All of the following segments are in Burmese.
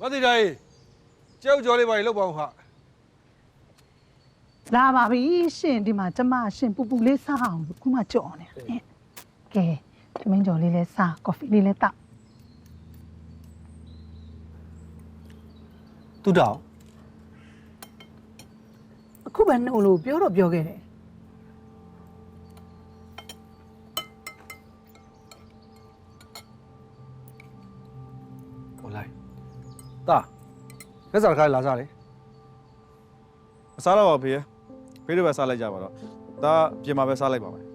မသိတိုင်းကြောက်ကြောလေးပါလေလောက်ပါအောင်ဟာလာပါပြီရှင်ဒီမှာကျမရှင်ပူပူလေးစားအောင်လို့ခုမှကြော်နေတယ်ကဲသမင်းကြော်လေးလဲစားကော်ဖီလေးလဲတောက်သူတောင်အခုပဲနှုတ်လို့ပြောတော့ပြောခဲ့တယ် တာလက်စားတစ်ခါလာစားလေမစားတော့ပါဖေ။ဖေးတို့ပဲစားလိုက်ကြပါတော့။ဒါပြင်မှာပဲစားလိုက်ပါမယ်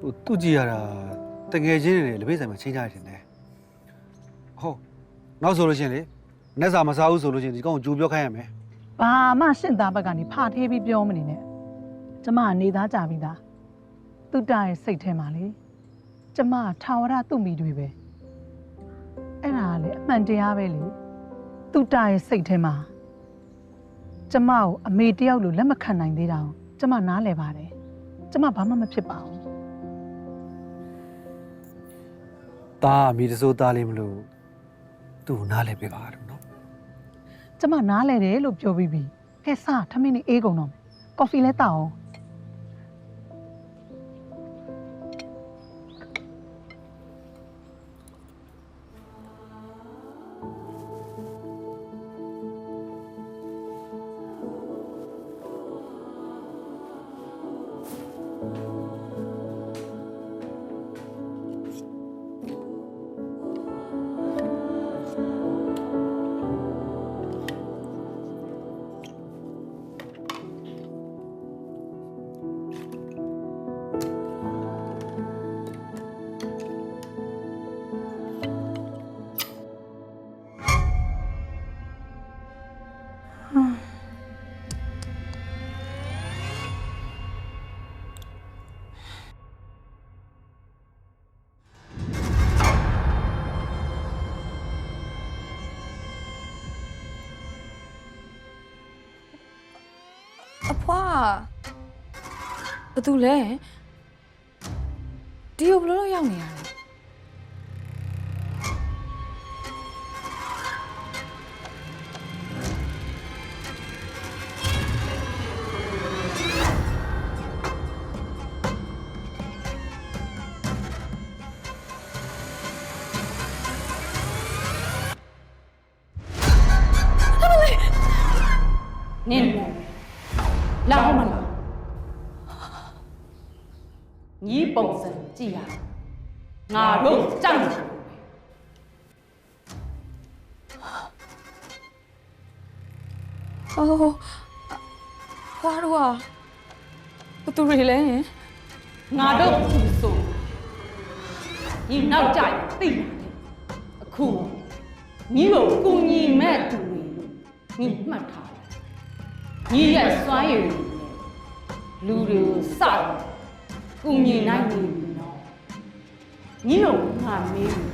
ဟိုသူ့ကြည့်ရတာတကယ်ချင်းတွေလက်ဖေးဆိုင်မှာချိန်ကြရတယ်နဲ့ဟုတ် နောက်ဆိုလို့ချင်းလေမနေ့စာမစားဘူးဆိုလို့ချင်းဒီကောင်ကိုကြိုးပြောခိုင်းရမယ်ဘာမှရှင်သားဘက်ကနေဖာထေးပြီးပြောမနေနဲ့ကျမကနေသားကြပြီးသားသူတရဲ့စိတ်ထဲမှာလေကျမထာဝရသူ့မိတွေပဲအဲ့ဒါကလေအမှန်တရားပဲလေသူတရဲ့စိတ်ထဲမှာကျမကိုအမေတယောက်လိုလက်မခံနိုင်သေးတာကိုကျမနားလဲပါတယ်ကျမဘာမှမဖြစ်ပါဘူးတာအမိတစိုးသားလေးမလို့ သူ့ကိုနားလဲပေးပါတော့နော်ကျမနားလဲတယ်လို့ပြောပြီးပြီဟဲ့စားထမင်းနေအေးကုန်တော့မယ်ကော်ဖီလဲတောက်အောင် ဘသူလဲဒီကိုဘယ်လိုလုပ်ရောက်နေရလဲနင်း လာအောင်မလားညီပုံစံကြည့်ရငါတို့ကြောက်တယ်အိုးဖွားတော့ဘသူတွေလဲငါတို့သူဆိုညီနောက်ကြရင်သိတယ်အခုညီကိုကုညီမဲ့သူတွေညီမှတ်ထားတယ် ညီရဲ့စွမ်းရည်တွေနဲ့လူတွေကိုစောက်ကုညီနိုင်ပြီနော်ညီတို့ငါမေးဘူး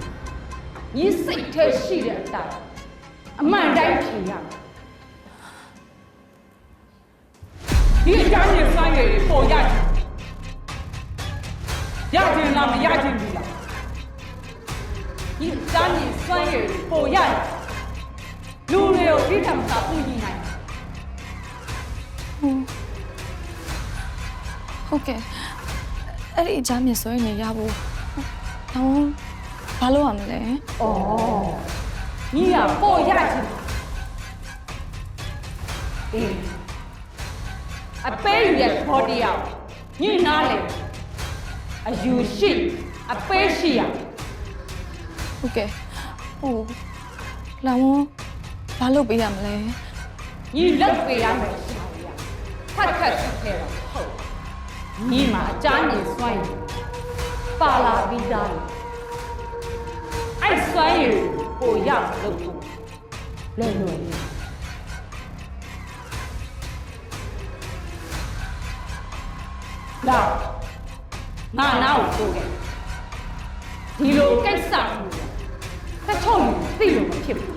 ညီစိတ်ထဲရှိတဲ့အတိုင်းအမှန်တိုင်းဖြေရမယ်ဒီအကြောင်းရစွမ်းရည်တွေပေါ်ရချင်ရခြင်းလားမရခြင်းဘူးလားဒီစမ်းနေစွမ်းရည်ပိုရတယ်လူတွေကိုဒီထက်မသာပူညီနိုင် ဟုတ်ကဲ့အဲ့ဒီအချမ်းမြင်ဆွဲနေရဖို့တော့ဘာလို့ရမလဲဩညီကပိုရခြင်းအေးအပေးယူရဲ့ခေါ်တရားညီနားလေအယူရှိအပေးရှိရဟုတ်ကဲ့ဟိုလောင်ဝဘာလို့ပေးရမလဲညီလက်ပေးရမယ်ရှာရခက်ခက်ခက်ခဲတော့ဟုတ် ညီမှာအချမ်းနေစွမ်းရည်ပါလာပြီးသားလေအဲ့စွမ်းရည်ပိုရလို့လဲလွယ်လေးလာငါနောက်ကိုပို့တယ်ဒီလိုကိစ္စမျိုးတချို့လူသိလို့မဖြစ်ပြီ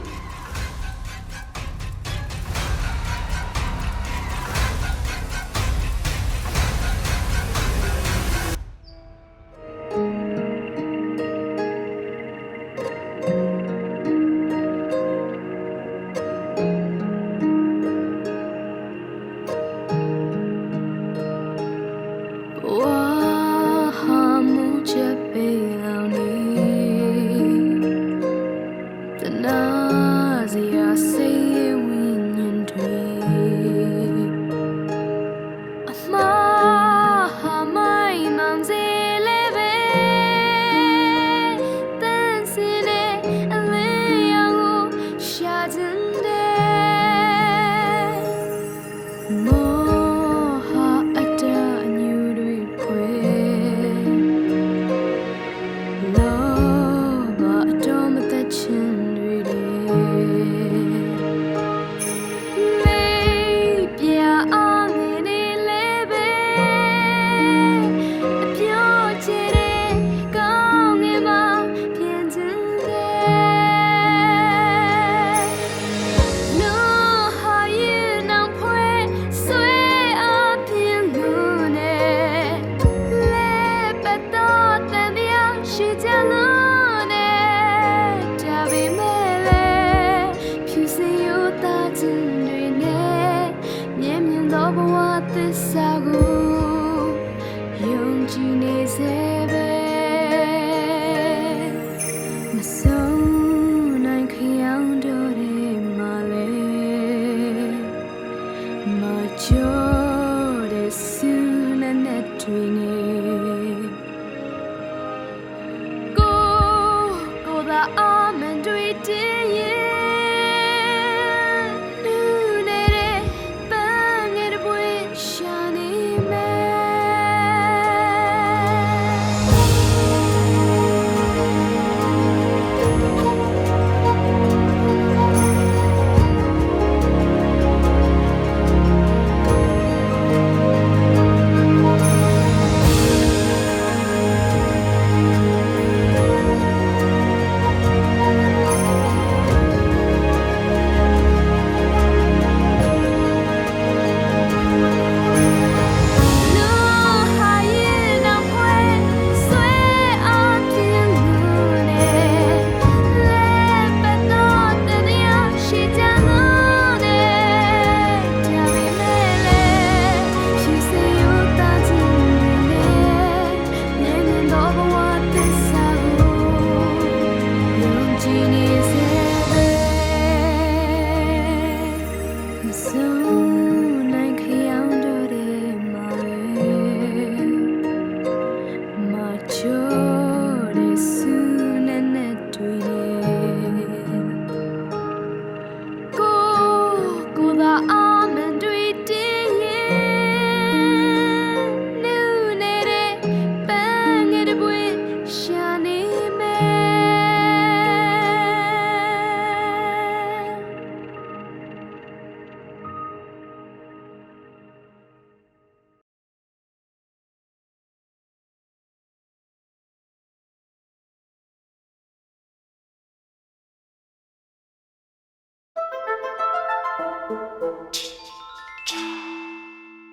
Thank you.